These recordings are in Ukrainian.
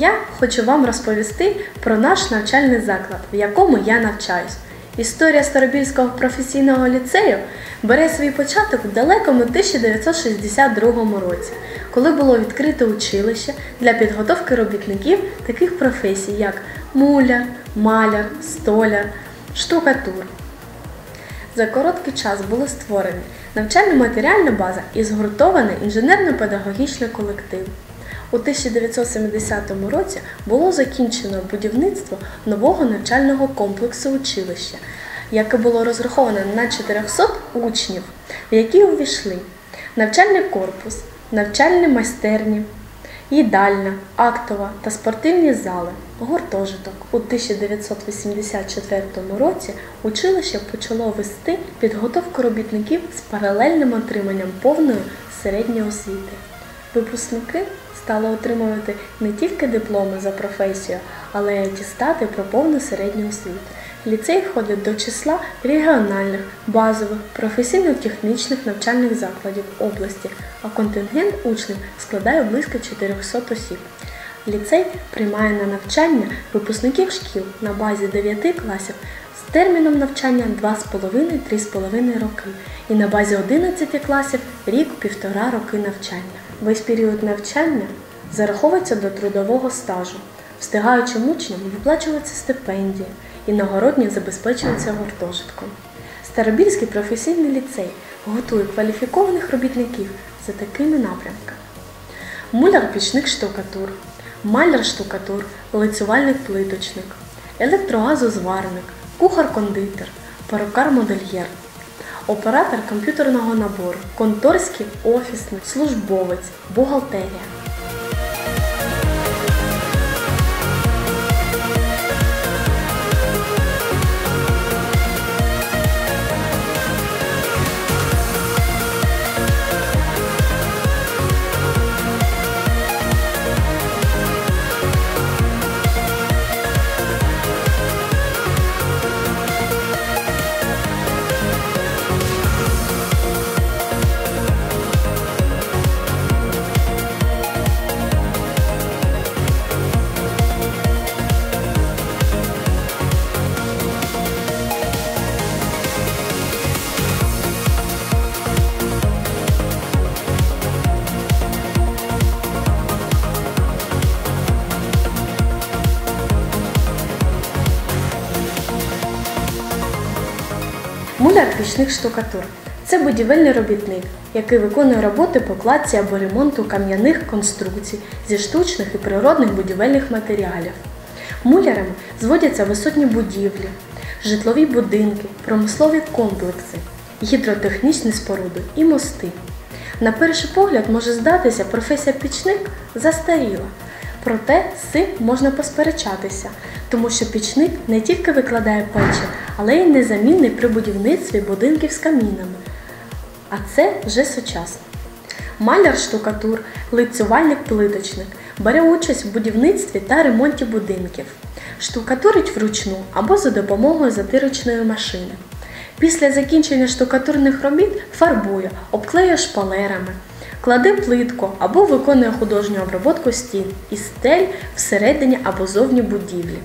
Я хочу вам розповісти про наш навчальний заклад, в якому я навчаюсь. Історія Старобільського професійного ліцею бере свій початок в далекому 1962 році, коли було відкрите училище для підготовки робітників таких професій, як муляр, маляр, столяр, штукатур. За короткий час були створені навчально-матеріальна база і згуртований інженерно-педагогічний колектив. У 1970 році було закінчено будівництво нового навчального комплексу училища, яке було розраховане на 400 учнів, в які увійшли навчальний корпус, навчальні майстерні, їдальня, актова та спортивні зали, гуртожиток. У 1984 році училище почало вести підготовку робітників з паралельним отриманням повної середньої освіти. Випускники стали отримувати не тільки дипломи за професію, але й атестати про повну середню освіту. Ліцей входить до числа регіональних, базових, професійно-технічних навчальних закладів області, а контингент учнів складає близько 400 осіб. Ліцей приймає на навчання випускників шкіл на базі 9 класів терміном навчання 2,5-3,5 роки і на базі 11 класів рік-півтора роки навчання. Весь період навчання зараховується до трудового стажу. Встигаючим учням виплачуються стипендії і нагородні забезпечуються гуртожитком. Старобільський професійний ліцей готує кваліфікованих робітників за такими напрямками. Муляр-пічник штукатур, маляр-штукатур, лицювальник плиточник, електрогазозварник, кухар-кондитер, перукар-модельєр, оператор комп'ютерного набору, конторський офісний, службовець, бухгалтерія. Муляр-пічник штукатур це будівельний робітник, який виконує роботи по кладці або ремонту кам'яних конструкцій зі штучних і природних будівельних матеріалів. Мулярами зводяться висотні будівлі, житлові будинки, промислові комплекси, гідротехнічні споруди і мости. На перший погляд може здатися професія пічник застаріла. Проте з цим можна посперечатися, тому що пічник не тільки викладає печі, але й незамінний при будівництві будинків з камінами. А це вже сучасно. Маляр штукатур, лицювальник плиточник бере участь в будівництві та ремонті будинків, штукатурить вручну або за допомогою затирочної машини. Після закінчення штукатурних робіт фарбує, обклеює шпалерами, кладе плитку або виконує художню обробку стін і стель всередині або зовні будівлі.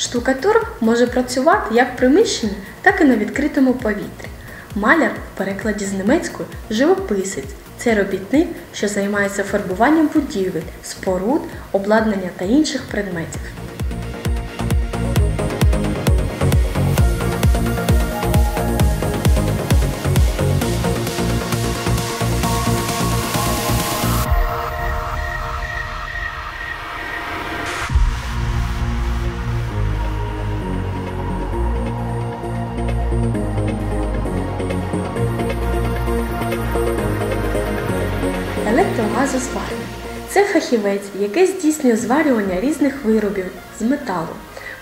Штукатур може працювати як в приміщенні, так і на відкритому повітрі. Маляр в перекладі з німецької живописець. Це робітник, що займається фарбуванням будівель, споруд, обладнання та інших предметів. Фахівець, який здійснює зварювання різних виробів з металу,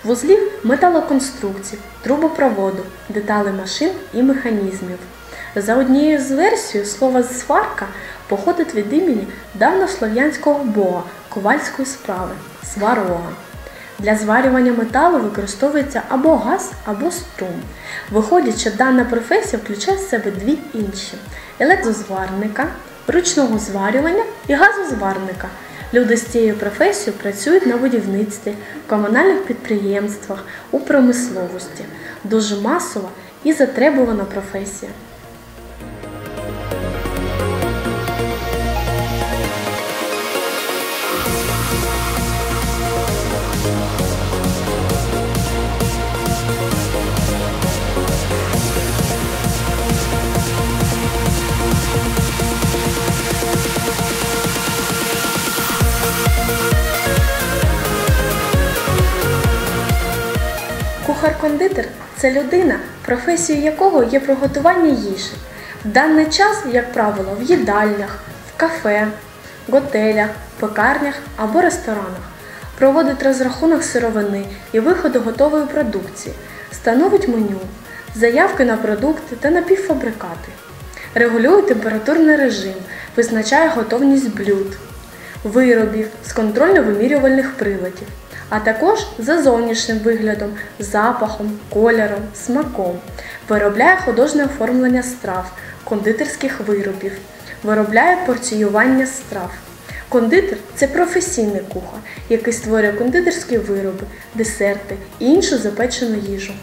вузлів металоконструкцій, трубопроводу, деталей машин і механізмів. За однією з версій, слово сварка походить від імені давнослов'янського бога ковальської справи сварога. Для зварювання металу використовується або газ, або струм. Виходить, що дана професія включає в себе дві інші електрозварника, ручного зварювання і газозварника. Люди з цією професією працюють на будівництві, комунальних підприємствах, у промисловості. Дуже масова і затребувана професія. Кухар-кондитер це людина, професією якого є приготування їжі. В даний час, як правило, в їдальнях, в кафе, готелях, пекарнях або ресторанах. Проводить розрахунок сировини і виходу готової продукції, становить меню, заявки на продукти та напівфабрикати. Регулює температурний режим, визначає готовність блюд, виробів з контрольно-вимірювальних приладів, а також за зовнішнім виглядом, запахом, кольором, смаком. Виробляє художнє оформлення страв, кондитерських виробів, виробляє порціювання страв. Кондитер це професійний кухар, який створює кондитерські вироби, десерти і іншу запечену їжу.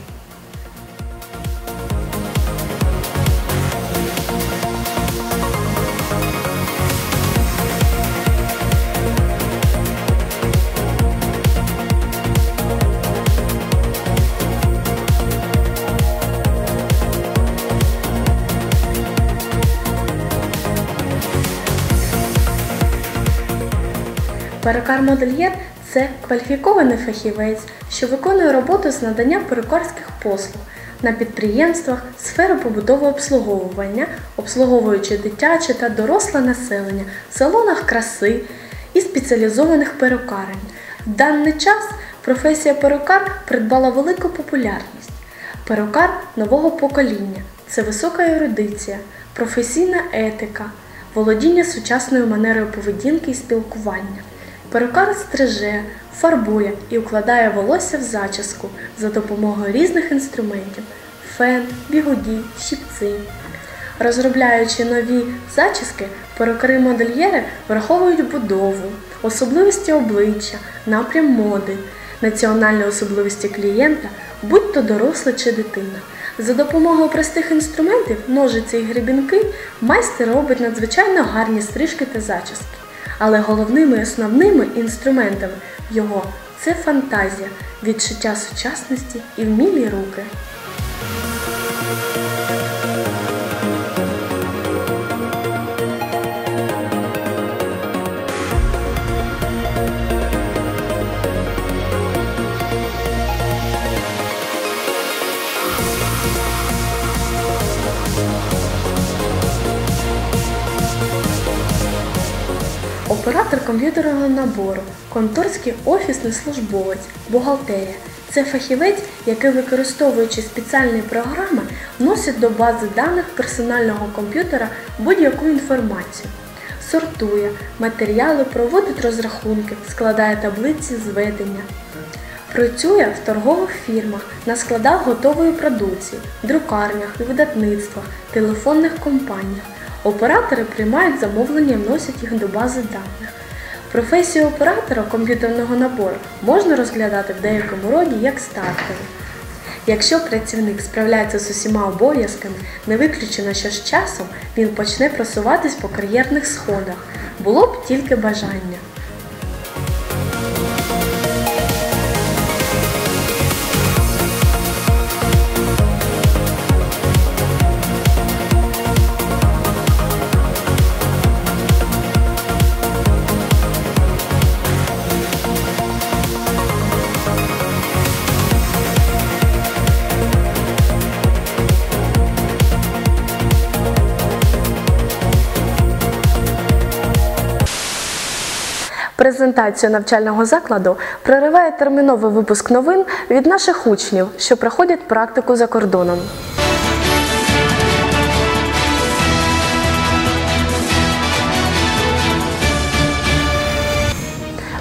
Перукар-модельєр це кваліфікований фахівець, що виконує роботу з надання перукарських послуг на підприємствах сфери побутового обслуговування, обслуговуючи дитяче та доросле населення в салонах краси і спеціалізованих перукарень. В даний час професія перукар придбала велику популярність. Перукар нового покоління це висока ерудиція, професійна етика, володіння сучасною манерою поведінки і спілкування. Перукар стриже, фарбує і укладає волосся в зачіску за допомогою різних інструментів фен, бігуді, щіпці. Розробляючи нові зачіски, перукари-модельєри враховують будову, особливості обличчя, напрям моди, національні особливості клієнта, будь то дорослий чи дитина. За допомогою простих інструментів, ножиці і гребінки, майстер робить надзвичайно гарні стрижки та зачіски. Але головними основними інструментами його це фантазія, відчуття сучасності і вмілі руки. Оператор комп'ютерного набору, конторський офісний службовець, бухгалтерія це фахівець, який, використовуючи спеціальні програми, вносить до бази даних персонального комп'ютера будь-яку інформацію, сортує матеріали, проводить розрахунки, складає таблиці зведення. Працює в торгових фірмах, на складах готової продукції, друкарнях, видатництвах, телефонних компаніях. Оператори приймають замовлення і вносять їх до бази даних. Професію оператора комп'ютерного набору можна розглядати в деякому роді як стартову. Якщо працівник справляється з усіма обов'язками, не виключено, що з часом він почне просуватись по кар'єрних сходах. Було б тільки бажання. Презентацію навчального закладу прориває терміновий випуск новин від наших учнів, що проходять практику за кордоном.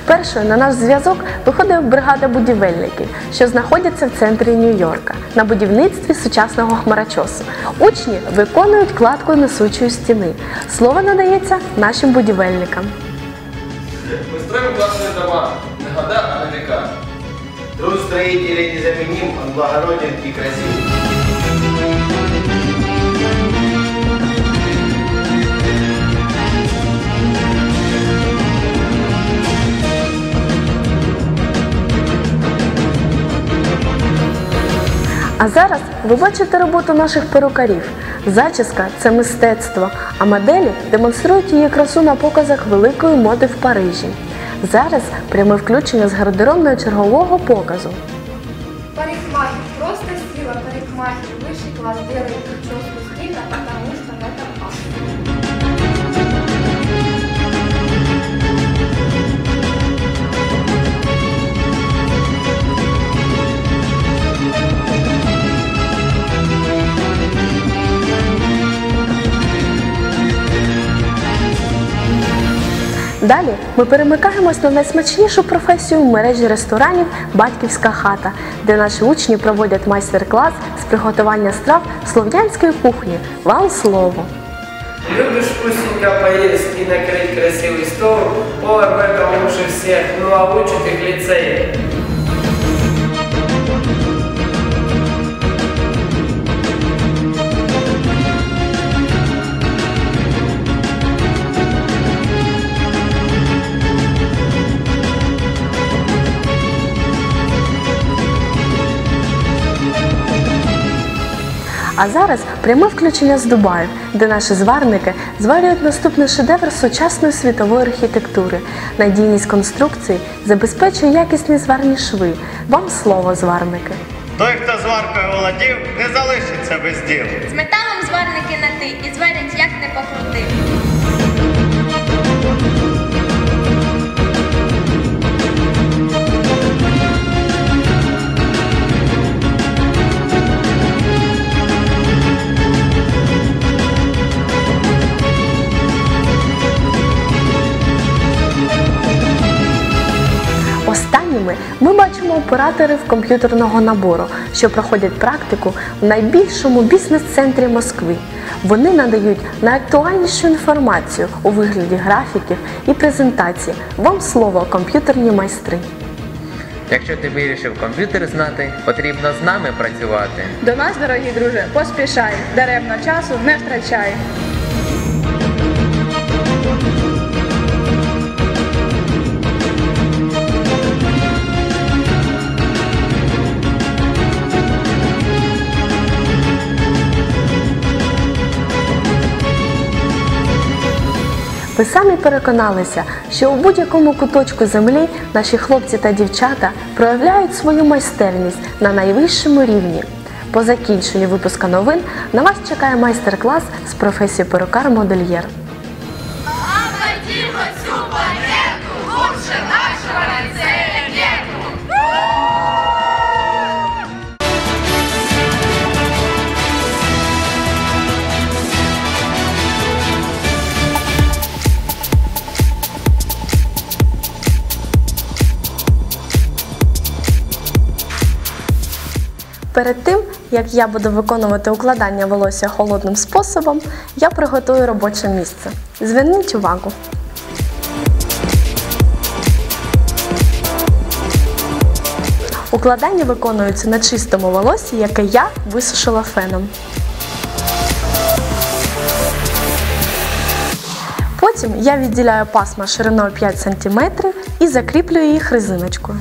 Першою на наш зв'язок виходить бригада будівельників, що знаходяться в центрі Нью-Йорка на будівництві сучасного хмарочосу. Учні виконують кладку несучої стіни. Слово надається нашим будівельникам. Строим классные дома, на года, а на века. Труд строителей незаменим, он благороден и красив. А зараз ви бачите роботу наших перукарів. Зачіска це мистецтво, а моделі демонструють її красу на показах великої моди в Парижі. Зараз пряме включення з гардеробної чергового показу. Парикмахер, просто сила парикмахер, высший класс делает прическу стильно, потому что в этом. Далі ми перемикаємось на найсмачнішу професію в мережі ресторанів Батьківська хата, де наші учні проводять майстер-клас з приготування страв слов'янської кухні. Вам слово! Любишь вкусненько поесть и накрыть красивый стол, повар в этом лучше всех, ну а учат их лицей. А зараз пряме включення з Дубаю, де наші зварники зварюють наступний шедевр сучасної світової архітектури. Надійність конструкції забезпечує якісні зварні шви. Вам слово, зварники! Той, хто зваркою володів, не залишиться без діл. З металом зварники на ти і зварять як не покрути. Ми бачимо операторів комп'ютерного набору, що проходять практику в найбільшому бізнес-центрі Москви. Вони надають найактуальнішу інформацію у вигляді графіків і презентацій. Вам слово комп'ютерні майстри. Якщо ти вирішив комп'ютер знати, потрібно з нами працювати. До нас, дорогі друже, поспішай, даремно часу не втрачай. Ви самі переконалися, що у будь-якому куточку землі наші хлопці та дівчата проявляють свою майстерність на найвищому рівні. По закінченню випуска новин на вас чекає майстер-клас з професії перукар-модельєр. Перед тим, як я буду виконувати укладання волосся холодним способом, я приготую робоче місце. Зверніть увагу. Укладання виконується на чистому волосі, яке я висушила феном. Потім я відділяю пасма шириною 5 см і закріплюю їх резиночкою.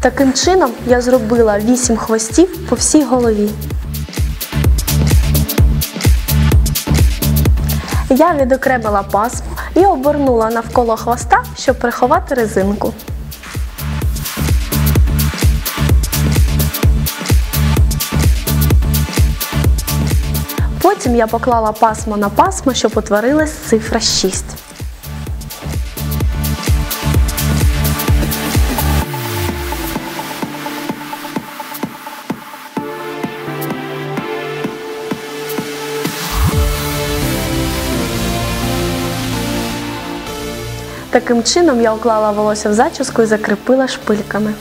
Таким чином я зробила 8 хвостів по всій голові. Я відокремила пасму і обернула навколо хвоста, щоб приховати резинку. Потім я поклала пасмо на пасмо, щоб утворилась цифра 6. Таким чином я уклала волосся в зачіску і закріпила шпильками.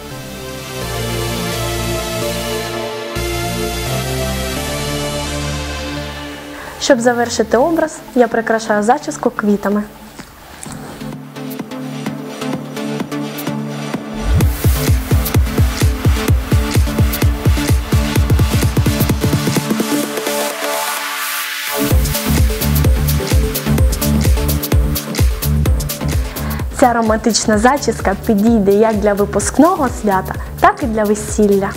Щоб завершити образ, я прикрашаю зачіску квітами. Ця романтична зачіска підійде як для випускного свята, так і для весілля.